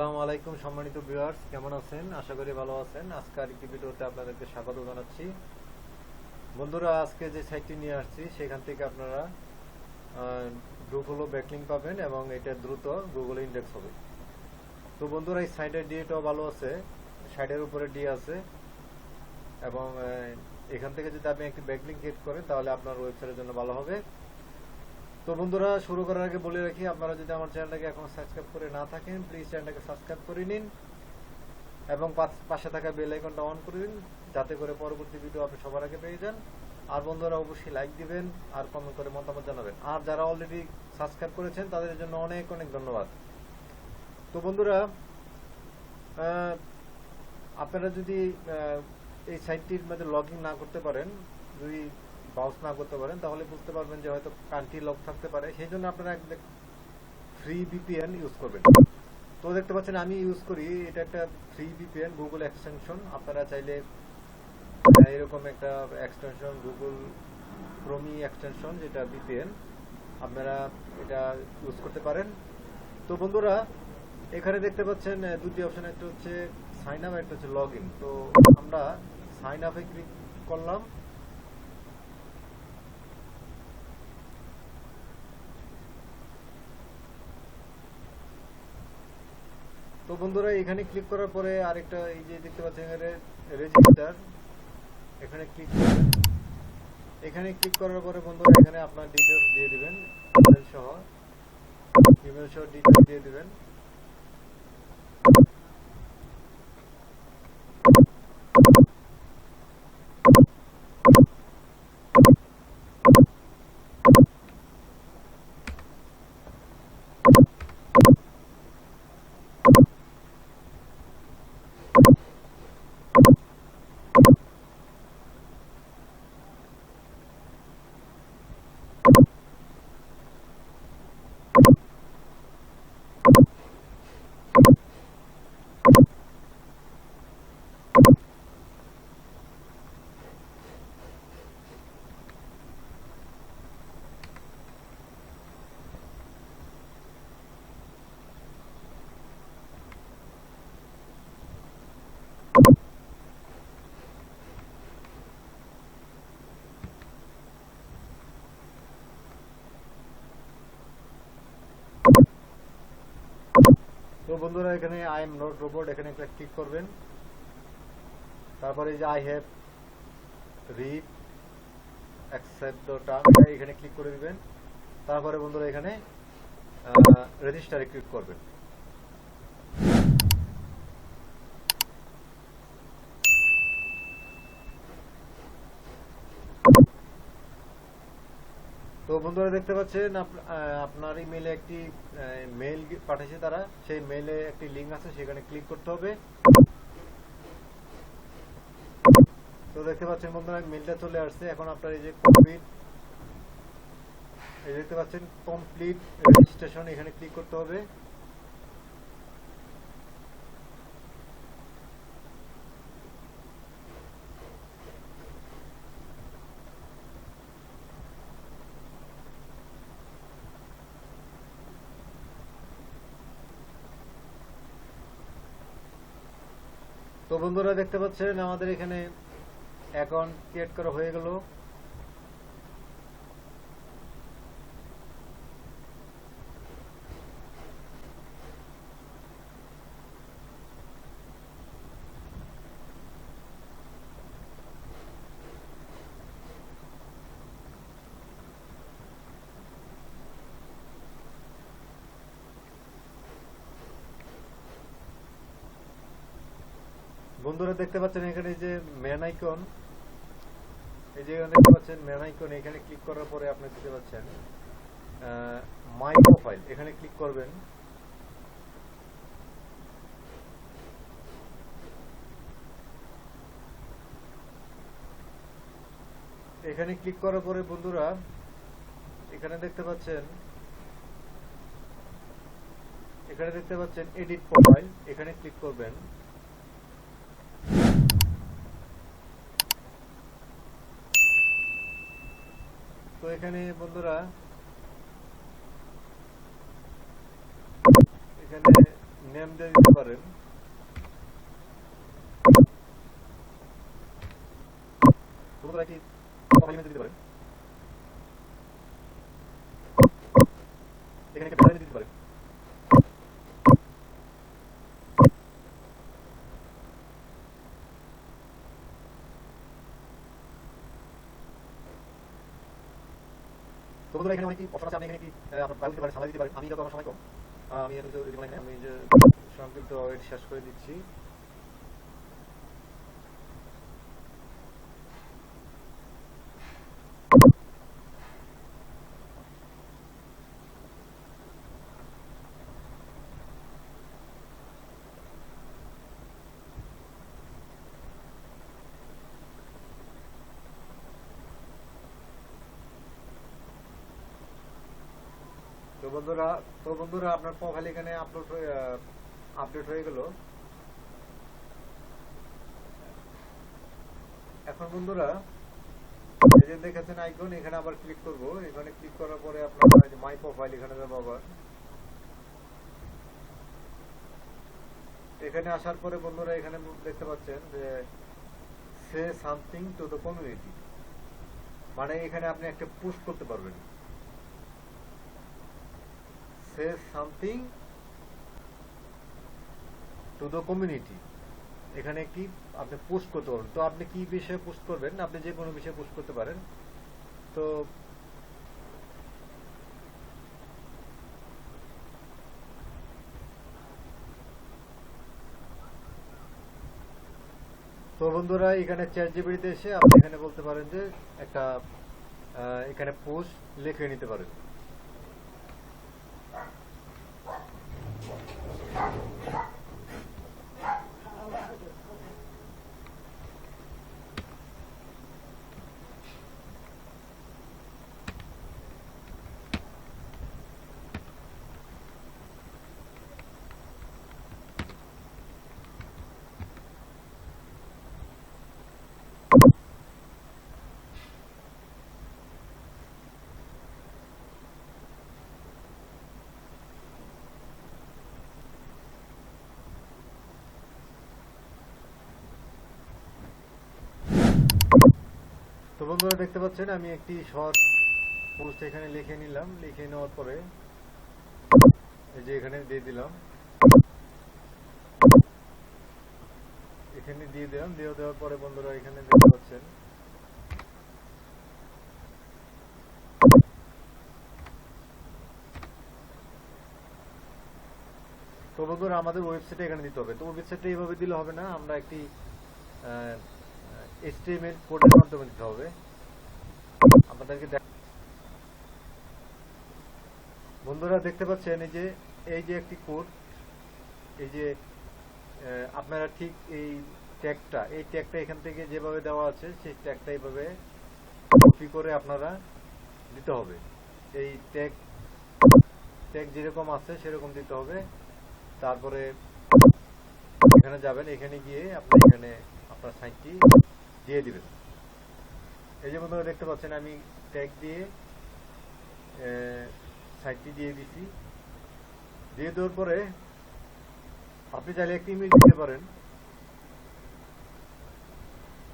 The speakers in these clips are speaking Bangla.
আসসালামু আলাইকুম, সম্মানিত ভিউয়ার্স, কেমন আছেন? আশা করি ভালো আছেন। আজকে আরেকটি ভিডিওতে আপনাদেরকে স্বাগত জানাচ্ছি। বন্ধুরা, আজকে যে সাইটটি নিয়ে আসছি, সেখান থেকে আপনারা গ্রুপগুলো ব্যাকলিং পাবেন এবং এটা দ্রুত গুগলে ইন্ডেক্স হবে। তো বন্ধুরা, এই সাইটের ডিএটাও ভালো আছে, সাইটের উপরে ডি আছে, এবং এখান থেকে যদি আপনি একটি ব্যাকলিং ক্রিয়েট করেন, তাহলে আপনার ওয়েবসাইটের জন্য ভালো হবে। তো বন্ধুরা, শুরু করার আগে বলে রাখি, আপনারা যদি আমার চ্যানেলটাকে এখন সাবস্ক্রাইব করে না থাকেন প্লিজ চ্যানেলটাকে সাবস্ক্রাইব করে নিন এবং পাশে থাকা বেল আইকনটা অন করে দিন, যাতে করে পরবর্তী ভিডিও আপনি সবার আগে পেয়ে যান। আর বন্ধুরা, অবশ্যই লাইক দিবেন আর কমেন্ট করে মতামত জানাবেন। আর যারা অলরেডি সাবস্ক্রাইব করেছেন, তাদের জন্য অনেক অনেক ধন্যবাদ। তো বন্ধুরা আপনারা যদি এই সাইটটির মধ্যে লগ না করতে পারেন, যদি বাউন্স না করতে পারেন, তাহলে বুঝতে পারবেন যে হয়তো কান্ট্রি লক থাকতে পারে। সেই জন্য আপনারা ফ্রি ভিপিএন ইউজ করবেন। তো দেখতে পাচ্ছেন, আমি ইউজ করি। এটা একটা ফ্রি ভিপিএন গুগল এক্সটেনশন আপনারা চাইলে এরকম একটা এক্সটেনশন গুগল ক্রোমি এক্সটেনশন যেটা ভিপিএন আপনারা এটা ইউজ করতে পারেন। তো বন্ধুরা, এখানে দেখতে পাচ্ছেন দুটি অপশন একটা হচ্ছে সাইন আপ একটা হচ্ছে লগ ইন তো আমরা সাইন আপে ক্লিক করলাম। তো বন্ধুরা, এখানে ক্লিক করার পরে আরেকটা এই যে দেখতে পাচ্ছেন রেজিস্টার এখানে ক্লিক করবেন এখানে ক্লিক করার পরে বন্ধুরা, এখানে আপনার ডিটেলস দিয়ে দিবেন সহ ইমেল সহ ডিটেলস দিয়ে দিবেন। তো বন্ধুরা, এখানে আই এম নট রোবট এখানে একটা ক্লিক করবেন। তারপরে যে I have read accept the term এখানে ক্লিক করে দিবেন। তারপরে বন্ধুরা, এখানে রেজিস্টারে ক্লিক করবেন। তো বন্ধুরা দেখতে পাচ্ছেন আপনার ইমেলে একটি মেইল পাঠিয়েছে তারা। সেই মেইলে একটি লিঙ্ক আছে, সেখানে ক্লিক করতে হবে। তো দেখতে পাচ্ছেন বন্ধুরা মেইলটা চলে আসছে। এখন আপনার এই যে কমপ্লিট এই দেখতে পাচ্ছেন কমপ্লিট রেজিস্ট্রেশন এখানে ক্লিক করতে হবে। বন্ধুরা দেখতে পাচ্ছেন আমাদের এখানে অ্যাকাউন্ট ক্রিয়েট করা হয়ে গেল। বন্ধুরা দেখতে পাচ্ছেন এখানে যে ম্যান আইকন এই যে এখানে দেখতে পাচ্ছেন ম্যান আইকন এখানে ক্লিক করার পরে আপনি দেখতে পাচ্ছেন মাই প্রোফাইল এখানে ক্লিক করবেন। এখানে ক্লিক করার পরে বন্ধুরা, এখানে দেখতে পাচ্ছেন, এখানে দেখতে পাচ্ছেন এডিট প্রোফাইল এখানে ক্লিক করবেন। তো এখানে বন্ধুরা এখানে নেম দিয়ে দিতে পারেন। বন্ধুরা কি দিতে পারেন এখানে একটা ব্যানার দিতে পারেন তো বন্ধুরা এখানে অনেক অপশন আছে আপনি এখানে কি আপনার দিতে পারেন সামাল দিতে পারেন আমি যত আমার সময় কম। আমি এত দিতে পারি না আমি যে সম্পৃক্ত শেষ করে দিচ্ছি। বন্ধুরা, তো বন্ধুরা, আপনার প্রোফাইল এখানে আপলোড হয়ে আপডেট হয়ে গেল। এখন বন্ধুরা, এই যে দেখেছেন আইকন এখানে আবার ক্লিক করব। এখানে ক্লিক করার পরে আপনার মাই প্রোফাইল এখানে যাব আবার। এখানে আসার পরে বন্ধুরা, এখানে দেখতে পাচ্ছেন যে say something to the community মানে এখানে আপনি একটা পোস্ট করতে পারবেন। Say something to the community এখানে একটি আপনি পোস্ট করতে পারবেন। তো আপনি কি বিষয়ে পোস্ট করবেন? আপনি যে কোনো বিষয়ে পোস্ট করতে পারেন। তো তো বন্ধুরা, এখানে চ্যাট জিবিটিতে এসে আপনি এখানে বলতে পারেন যে একটা এখানে পোস্ট লিখে নিতে পারেন। Thank you. তো বন্ধুরা দেখতে পাচ্ছেন, আমি একটি শর্ট পোস্ট এখানে লিখে নিলাম। লিখে নেওয়ার পরে এই যে এখানে দিয়ে দিলাম। এখানে দিয়ে দিলাম। দিয়ে দেওয়ার পরে বন্ধুরা এখানে দেখতে পাচ্ছেন, তো বন্ধুরা আমাদের ওয়েবসাইটে এখানে দিতে হবে। তো ওয়েবসাইটে এইভাবে দিলে হবে না। আমরা একটি এইচটিএমএল কোডের মাধ্যমে দিতে হবে। আপনাদেরকে বন্ধুরা, দেখতে পাচ্ছেন এই যে এই যে একটি কোড এই যে আপনারা ঠিক এই ট্যাগটা এই ট্যাগটা এখান থেকে যেভাবে দেওয়া আছে, সেই ট্যাগটা এইভাবে কপি করে আপনারা দিতে হবে। এই ট্যাগ ট্যাগ যেরকম আছে, সেরকম দিতে হবে। তারপরে এখানে যাবেন, এখানে গিয়ে আপনি এখানে আপনার সাইটটি দিয়ে দিবেন। এই যে বন্ধুরা দেখতে পাচ্ছেন, আমি ট্যাগ দিয়ে সাইটটি দিয়ে দিচ্ছি দিয়ে দেওয়ার পরে আপনি চাইলে একটি ইমেজ দিতে পারেন।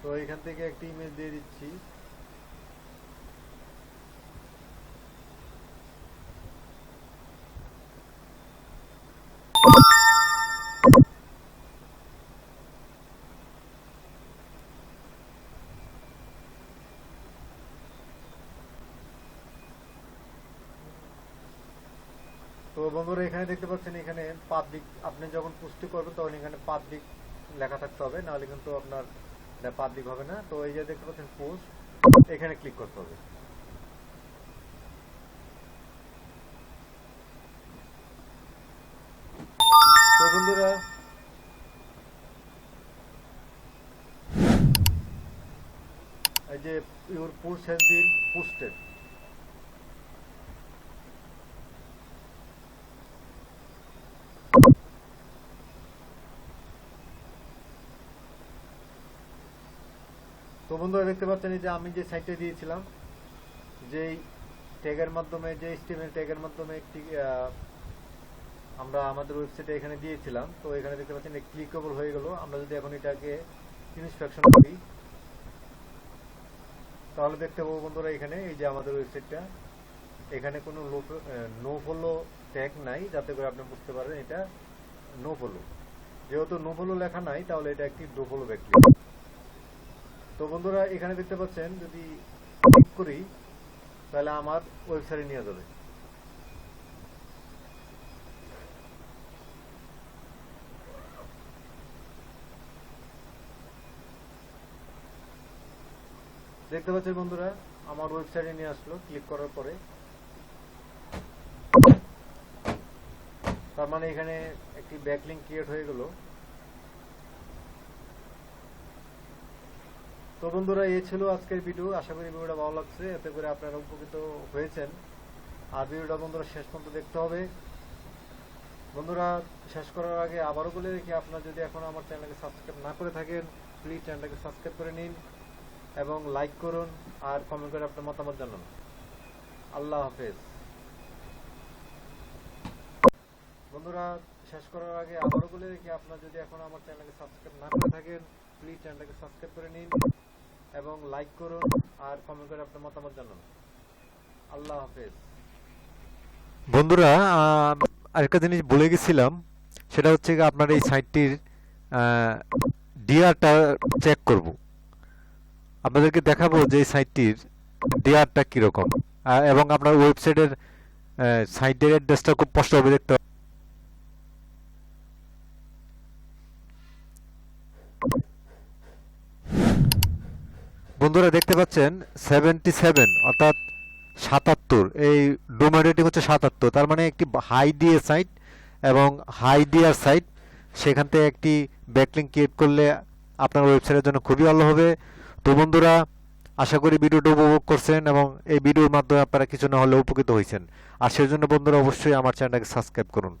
তো এখান থেকে একটি ইমেজ দিয়ে দিচ্ছি। বন্ধুরা, এখানে দেখতে পাচ্ছেন, এখানে পাবলিক আপনি যখন পুষ্টি করবেন, তখন এখানে পাবলিক লেখা থাকতে হবে, নাহলে কিন্তু আপনার পাবলিক হবে না। তো এই যে দেখতে পাচ্ছেন পোস্ট এখানে ক্লিক করতে হবে। বন্ধুরা, এই যে your post has been posted তো বন্ধুরা দেখতে পাচ্ছেন যে আমি যে সাইটে দিয়েছিলাম, যেই ট্যাগের মাধ্যমে যে স্টিমের ট্যাগের মাধ্যমে একটি আমরা আমাদের ওয়েবসাইটে এখানে দিয়েছিলাম, তো এখানে দেখতে পাচ্ছেন ক্লিকেবল হয়ে গেল। আমরা যদি এখন এটাকে ইনস্ট্রাকশন করি, তাহলে দেখতে পাবো বন্ধুরা এখানে, এই যে আমাদের ওয়েবসাইটটা এখানে কোনো নো ফলো ট্যাগ নাই, যাতে করে আপনি বুঝতে পারেন এটা নো ফলো যেহেতু নো ফলো লেখা নাই, তাহলে এটা একটি নো ফলো ব্যাকলিক তো বন্ধুরা, এখানে দেখতে পাচ্ছেন, যদি করি, তাহলে আমার ওয়েবসাইটে নিয়ে যাবে। দেখতে পাচ্ছেন বন্ধুরা, আমার ওয়েবসাইটে নিয়ে আসলো, ক্লিক করার পরে। তার মানে এখানে একটি ব্যাকলিং ক্রিয়েট হয়ে গেল। তো বন্ধুরা এই ছিল আজকের ভিডিও। আশা করি ভিডিওটা ভালো লাগছে। এতে করে আপনারা উপকৃত হয়েছেন। আর ভিডিওটা বন্ধুরা শেষ পর্যন্ত দেখতে হবে। বন্ধুরা, শেষ করার আগে আবারও বলে রেখে, আপনারা যদি এখন আমার চ্যানেলকে সাবস্ক্রাইব না করে থাকেন প্লিজ চ্যানেলটাকে সাবস্ক্রাইব করে নিন এবং লাইক করুন আর কমেন্ট করে আপনার মতামত জানান। আল্লাহ হাফেজ। বন্ধুরা, শেষ করার আগে আবারও বলে রেখে, আপনারা যদি এখন আমার চ্যানেলকে সাবস্ক্রাইব না করে থাকেন প্লিজ চ্যানেলটাকে সাবস্ক্রাইব করে নিন এবং লাইক করুন আর কমেন্ট করে আপনার মতামত জানান। আল্লাহ হাফেজ। বন্ধুরা আরেকটা জিনিস বলে গেছিলাম, সেটা হচ্ছে আপনার এই সাইটটির ডিআরটা চেক করব। আপনাদেরকে দেখাবো যে এই সাইটটির ডিআরটা কীরকম। এবং আপনার ওয়েবসাইটের সাইটের অ্যাড্রেসটা খুব স্পষ্ট হবে দেখতে বন্ধুরা দেখতে পাচ্ছেন সেভেন্টি সেভেন অর্থাৎ সাতাত্তর। এই ডোমেন রেটিং হচ্ছে সাতাত্তর। তার মানে একটি হাই দিয়ে সাইট এবং হাই ডিয়ার সাইট সেখান থেকে একটি ব্যাকলিং ক্রিয়েট করলে আপনার ওয়েবসাইটের জন্য খুবই ভালো হবে। তো বন্ধুরা, আশা করি ভিডিওটা উপভোগ করছেন এবং এই ভিডিওর মাধ্যমে আপনারা কিছু না হলে উপকৃত হয়েছেন। আর সেই জন্য বন্ধুরা, অবশ্যই আমার চ্যানেলটাকে সাবস্ক্রাইব করুন।